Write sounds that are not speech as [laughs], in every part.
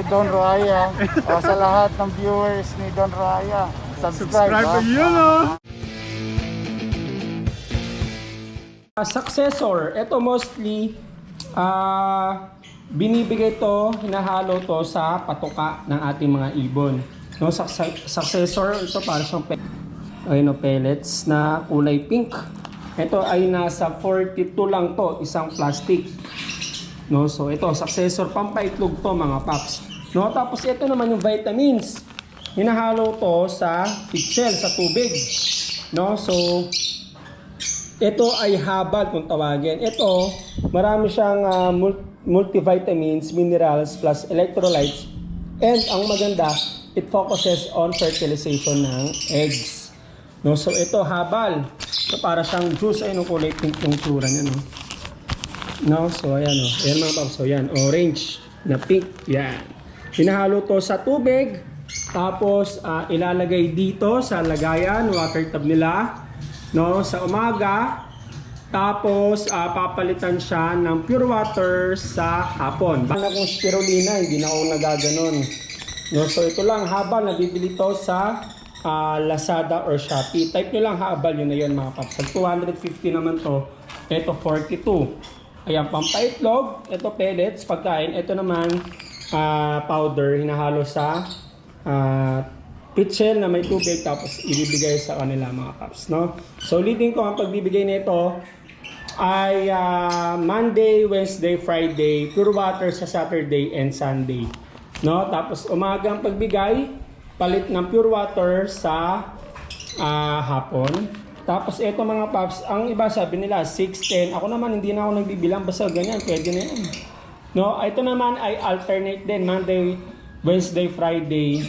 kay Don Raya. o sa lahat ng viewers ni Don Raya. Subscribe. Subscribe to yun, oh. Ah, successor, ito mostly ah binibigay to, hinahalo to sa patuka ng ating mga ibon. No, suc- successor, ito para pe- ayun, no, pellets na kulay pink. Ito ay nasa 42 lang to, isang plastic. No, so ito successor pampaitlog to mga paps. No, tapos ito naman yung vitamins. Hinahalo to sa pitchel sa tubig. No, so ito ay habal kung tawagin. Ito, marami siyang mul- multivitamins, minerals, plus electrolytes. And ang maganda, it focuses on fertilization ng eggs. No, so ito habal. So para siyang juice ay kulay pink yung tsura niya, no. No, so ayan oh. Ayan mga paps. So yan, orange na pink. Yan. Hinahalo to sa tubig. Tapos ah, ilalagay dito sa lagayan, water tub nila. No, sa umaga. Tapos ah, papalitan siya ng pure water sa hapon. Na kung spirulina, hindi na ako nagaganon. No, so ito lang habal nabibili to sa ah, Lazada or Shopee. Type nyo lang habal, yun na yun mga paps. Sa 250 naman to, ito 42. Ayan, pampaitlog, ito pellets, pagkain. Ito naman, ah, powder, hinahalo sa ah, pitchel na may tubig tapos ibibigay sa kanila mga paps, no? So, ulitin ko ang pagbibigay nito ay ah, Monday, Wednesday, Friday, pure water sa Saturday and Sunday. No? Tapos umagang pagbigay, palit ng pure water sa ah, hapon. Tapos eto mga paps, ang iba sabi nila 6, 10. Ako naman hindi na ako nagbibilang basta ganyan, pwede na yan. No, ito naman ay alternate din Monday, Wednesday, Friday.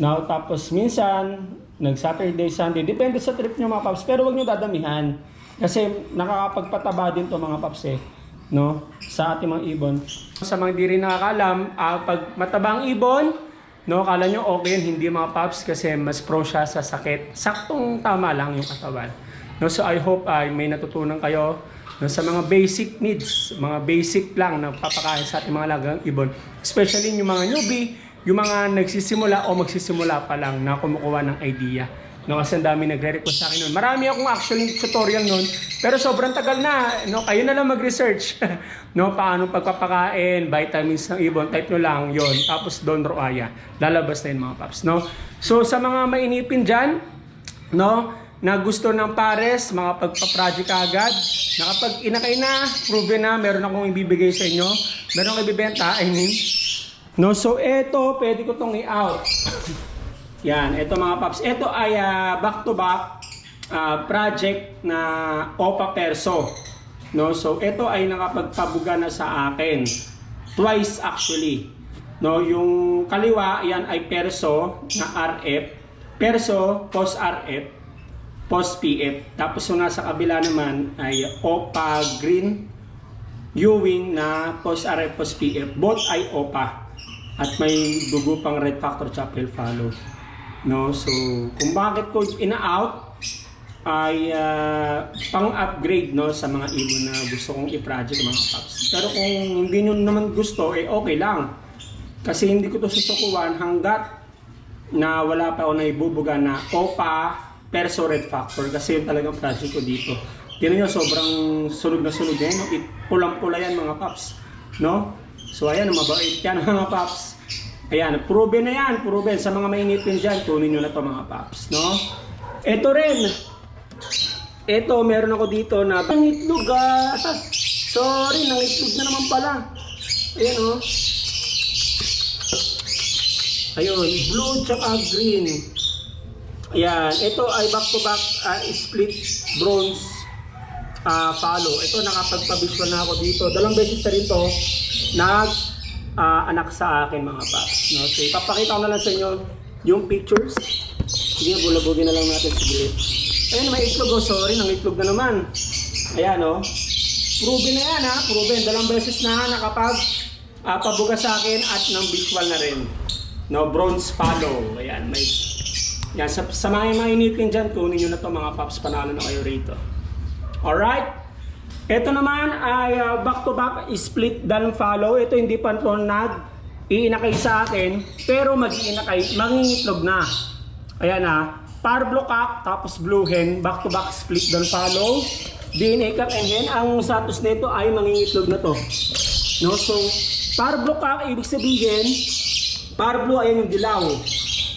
No, tapos minsan nag Saturday, Sunday, depende sa trip nyo mga paps, pero wag nyo dadamihan. Kasi nakakapagpataba din to mga paps eh, no, sa ating mga ibon. Sa mga di rin nakakalam, ah, pag matabang ibon, no, kala nyo okay yun, hindi mga paps kasi mas pro siya sa sakit. Saktong tama lang yung katawan. No, so I hope ay may natutunan kayo no, sa mga basic needs, mga basic lang na papakain sa ating mga lagang ibon. Especially yung mga newbie, yung mga nagsisimula o magsisimula pa lang na kumukuha ng idea. No, kasi ang dami nagre-request sa akin nun. Marami akong actually tutorial nun, pero sobrang tagal na. No, kayo na lang mag-research. [laughs] no, paano pagpapakain, vitamins ng ibon, type nyo lang yon Tapos Don Roaya. Lalabas na yun mga paps. No? So sa mga mainipin dyan, no, na gusto ng pares, mga pagpa-project agad, na kapag inakay na, proven na, meron akong ibibigay sa inyo, meron akong ibibenta, I mean, No, so ito, pwede ko tong i-out. Yan, ito mga paps. Ito ay ah, back-to-back ah, project na OPA Perso. No, so ito ay nakapagpabuga na sa akin. Twice actually. No, yung kaliwa, yan ay Perso na RF. Perso, post RF, post PF. Tapos yung nasa kabila naman ay OPA Green Ewing na post RF, post PF. Both ay OPA at may dugo pang red factor chapel follow. No, so kung bakit ko ina-out ay ah, pang-upgrade no sa mga ibon na gusto kong i-project mga paps. Pero kung hindi nyo naman gusto, eh okay lang. Kasi hindi ko to susukuan hanggat na wala pa ako na ibubuga na OPA Perso Red Factor kasi yun talagang project ko dito. Tingnan nyo, sobrang sunog na sunog yan. No? Pulang-pula yan mga paps. No? So ayan, mabait yan [laughs] mga paps. Ayan, proven na yan, proven. Sa mga mainipin dyan, tunin nyo na to mga paps. No? Ito rin. Ito, meron ako dito na ang itlog ah. Sorry, nang na naman pala. Ayan oh. Ayun, blue tsaka green. Ayan, ito ay back-to-back ah, split bronze ah follow. Ito nakapagpa-visual na ako dito. Dalawang beses na rin to nag ah, anak sa akin mga paps. No? So ipapakita ko na lang sa inyo yung pictures. Sige, bulabugin na lang natin siguro. Ayun, may itlog oh. Sorry, nang itlog na naman. Ayan oh. Proven na yan ha. Proven. Dalawang beses na nakapag ah, pabuga sa akin at ng visual na rin. No, bronze follow. Ayan, may yan, sa, sa mga mainitin dyan, tunin nyo na to mga paps, panalo na kayo rito. Alright? Ito naman ay uh, back to back split down follow. Ito hindi pa to nag iinakay sa akin, pero mag-iinakay, mangingitlog na. Ayan na, Parblo cock, tapos blue hen, back to back split down follow. DNA cock and hen, ang status nito ay mangingitlog na to. No, so, Parblo cock, ibig sabihin, Parblo, ayan yung dilaw.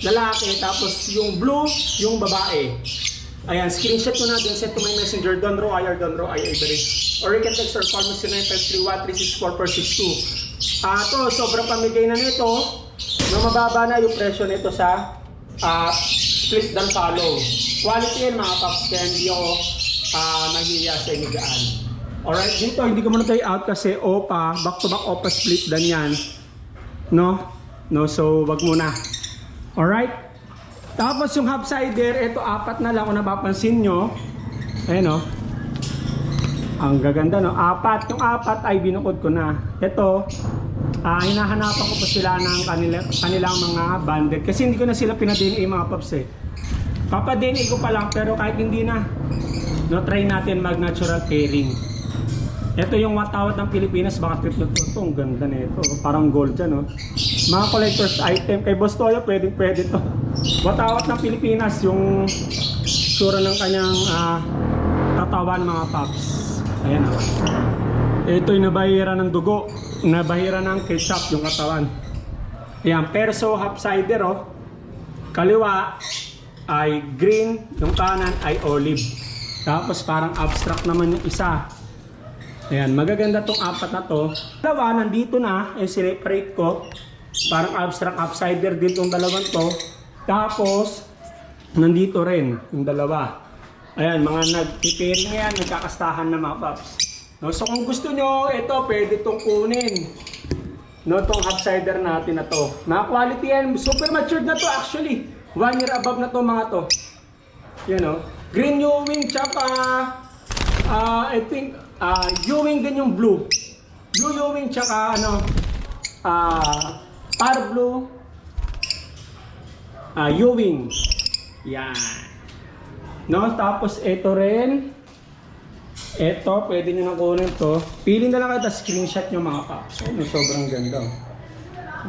Lalaki, tapos yung blue, yung babae. Ayan, screenshot ko na din, send to my messenger, Don Ro, IR, Don Ro, IR, Ibery. Or you can text or call me sa 9531364 Ah, to, sobrang pamigay na nito. No, mababa na yung presyo nito sa ah, split dan follow. Quality yan mga paps, kaya hindi ako ah, mahihiya sa inyo dyan. Alright, dito hindi ko muna tayo out kasi OPA, back to back OPA split dan yan. No? No, so wag muna. Alright? Tapos yung half cider, ito apat na lang kung napapansin nyo. Ayan o. Ang gaganda no. Apat. Yung apat ay binukod ko na. Ito, ah hinahanapan ko pa sila ng kanila, kanilang mga banded. Kasi hindi ko na sila pinadina mga paps eh. Papadina ko pa lang pero kahit hindi na. No, try natin mag natural pairing. Ito yung watawat ng Pilipinas, baka trip na to. Ito, ang ganda na ito. Parang gold dyan, no? Mga collector's item. Kay Boss Toyo, pwede, pwede to. [laughs] Watawat ng Pilipinas, yung sura ng kanyang ah, katawan, mga paps. Ayan, ah. Ito yung nabahira ng dugo. Nabahira ng ketchup, yung katawan. Ayan, perso half cider, oh. Kaliwa ay green, yung kanan ay olive. Tapos parang abstract naman yung isa. Ayan, magaganda tong apat na to. Dalawa, nandito na, eh, sineparate ko. Parang abstract upsider din tong dalawang to. Tapos, nandito rin yung dalawa. Ayan, mga nag-preparing yan, nagkakastahan na mga paps. No, so kung gusto nyo, ito, pwede tong kunin. No, tong half cider natin na to. Na quality yan, super matured na to actually. One year above na to mga to. Yan o. Green Ewing tsaka ah I think ah Ewing din yung blue. Blue Ewing tsaka ano ah Par Blue ah Ewing. Yan. No, tapos ito rin. Ito, pwede nyo na kunin to. Pili na lang kita screenshot nyo mga paps. Ano, sobrang ganda. oh.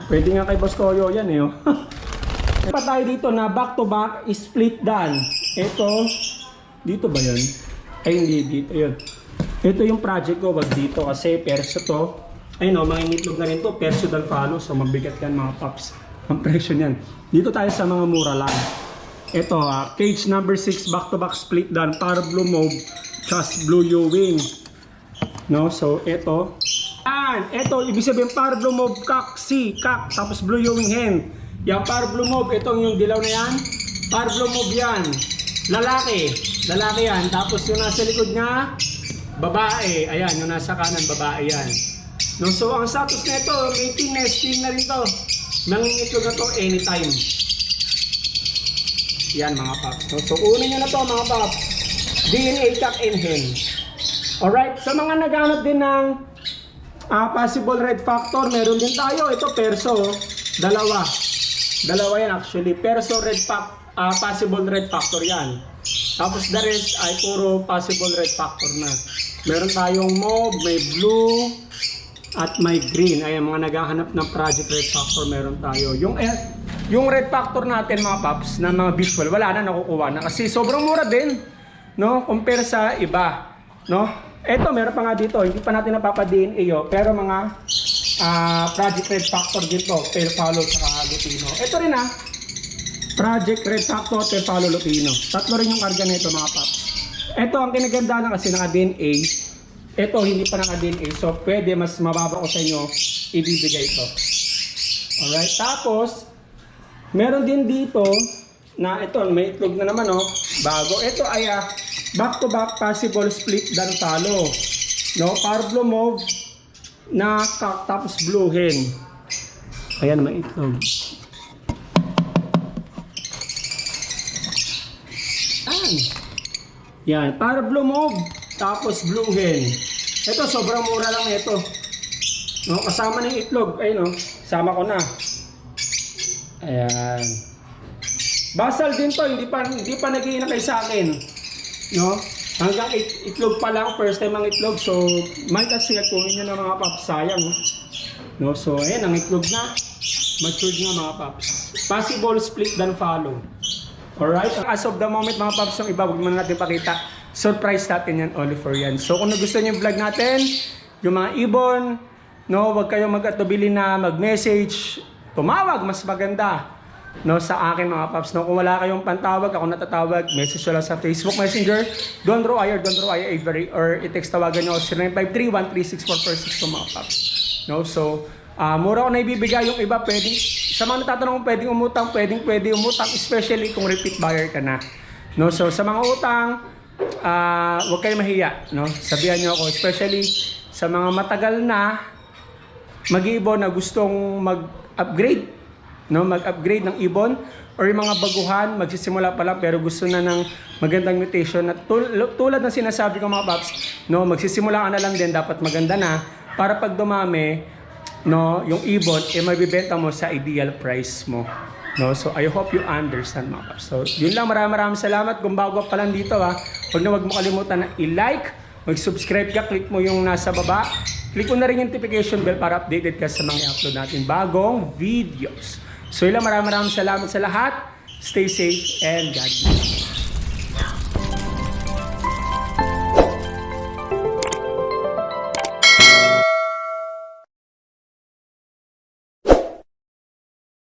Pwede nga kay Boss Toyo yan eh. Oh. [laughs] pa tayo dito na back to back split dan. Ito, dito ba yan? Ay hindi, dito yun. Ito yung project ko, wag dito kasi perso to. Ay no, mga initlog na rin to, perso dan follow. So mabigat yan mga paps. Ang presyo niyan. Dito tayo sa mga mura lang. Ito, ah, cage number 6 back to back split dan para blue just blue Ewing. No, so ito. Yan, ito ibig sabihin para blue mauve kak tapos blue Ewing hen. Yung para blue mauve, itong yung dilaw na yan. Para blue yan. Lalaki. Lalaki yan. Tapos yung nasa likod niya, babae. Ayan, yung nasa kanan, babae yan. No, so ang status nito, mating nesting na rin to. Nangingitlog na to anytime. Yan mga paps. No? So una nyo na to mga paps. DNA cock and hen. Alright, sa mga naghanap din ng ah, possible red factor, meron din tayo. Ito perso, dalawa. Dalawa yan actually. Perso red pack, ah, possible red factor yan. Tapos the rest ay puro possible red factor na. Meron tayong mauve, may blue, at may green. Ayan, mga naghahanap ng project red factor meron tayo. Yung eh, yung red factor natin mga paps na mga visual, wala na nakukuha na kasi sobrang mura din. No? Compare sa iba. No? Eto, meron pa nga dito. Hindi pa natin napapa-DNA yun. Pero mga ah, project red factor din to. Tail follow sa Lutino. Ito rin ah. Project Red Factor, Tail follow Lutino. Tatlo rin yung karga nito mga paps. Ito, ang kinaganda na kasi naka-DNA. Ito, hindi pa naka-DNA. So, pwede mas mababa ko sa inyo ibibigay ito. Alright, tapos, meron din dito na ito, may itlog na naman oh, bago. Ito ay ah, back-to-back possible split dan talo. No, Parblo Mauve na tapos blue hen. Ayan, may itlog. Yan, Parblo Mauve tapos blue hen. Ito, sobrang mura lang ito. No, kasama ng itlog. Ayun no, sama ko na. Ayan. Basal din to, hindi pa hindi pa nag-iinakay sa akin. No? Hanggang it, itlog pa lang, first time ang itlog. So, might as well kunin nyo ng mga paps, sayang. no? So, ayan, ang itlog na. Matured nga mga paps. Possible split than follow. Alright? As of the moment mga paps, yung iba, huwag muna natin pakita. Surprise natin yan, for yan. So, kung nagustuhan niyo yung vlog natin, yung mga ibon, no, huwag kayong mag-atubili na mag-message, tumawag, mas maganda. No, sa akin mga paps, no, kung wala kayong pantawag, ako natatawag, message nyo lang sa Facebook Messenger, Don Roy or Don Roy Avery, or i-text tawagan nyo 0953-136-446 mga paps. No, so, ah mura ko na ibibigay yung iba, pwedeng, sa mga natatanong kung pwedeng umutang, pwedeng pwede umutang, especially kung repeat buyer ka na. No, so sa mga utang, ah huwag kayong mahiya, no? Sabihan niyo ako, especially sa mga matagal na mag-ibon na gustong mag-upgrade, no? Mag-upgrade ng ibon or yung mga baguhan, magsisimula pa lang pero gusto na ng magandang mutation na tul- tulad ng sinasabi ko mga paps, no? Magsisimula ka na lang din dapat maganda na para pag dumami, no, yung ibon eh mabibenta mo sa ideal price mo. No, so I hope you understand mga paps. So, yun lang, maraming maraming salamat. Kung bago pa lang dito ha, huwag na huwag mo kalimutan na i-like, mag-subscribe ka, click mo yung nasa baba. Click mo na rin yung notification bell para updated ka sa mga i-upload natin bagong videos. So yun lang, maraming maraming salamat sa lahat. Stay safe and God bless.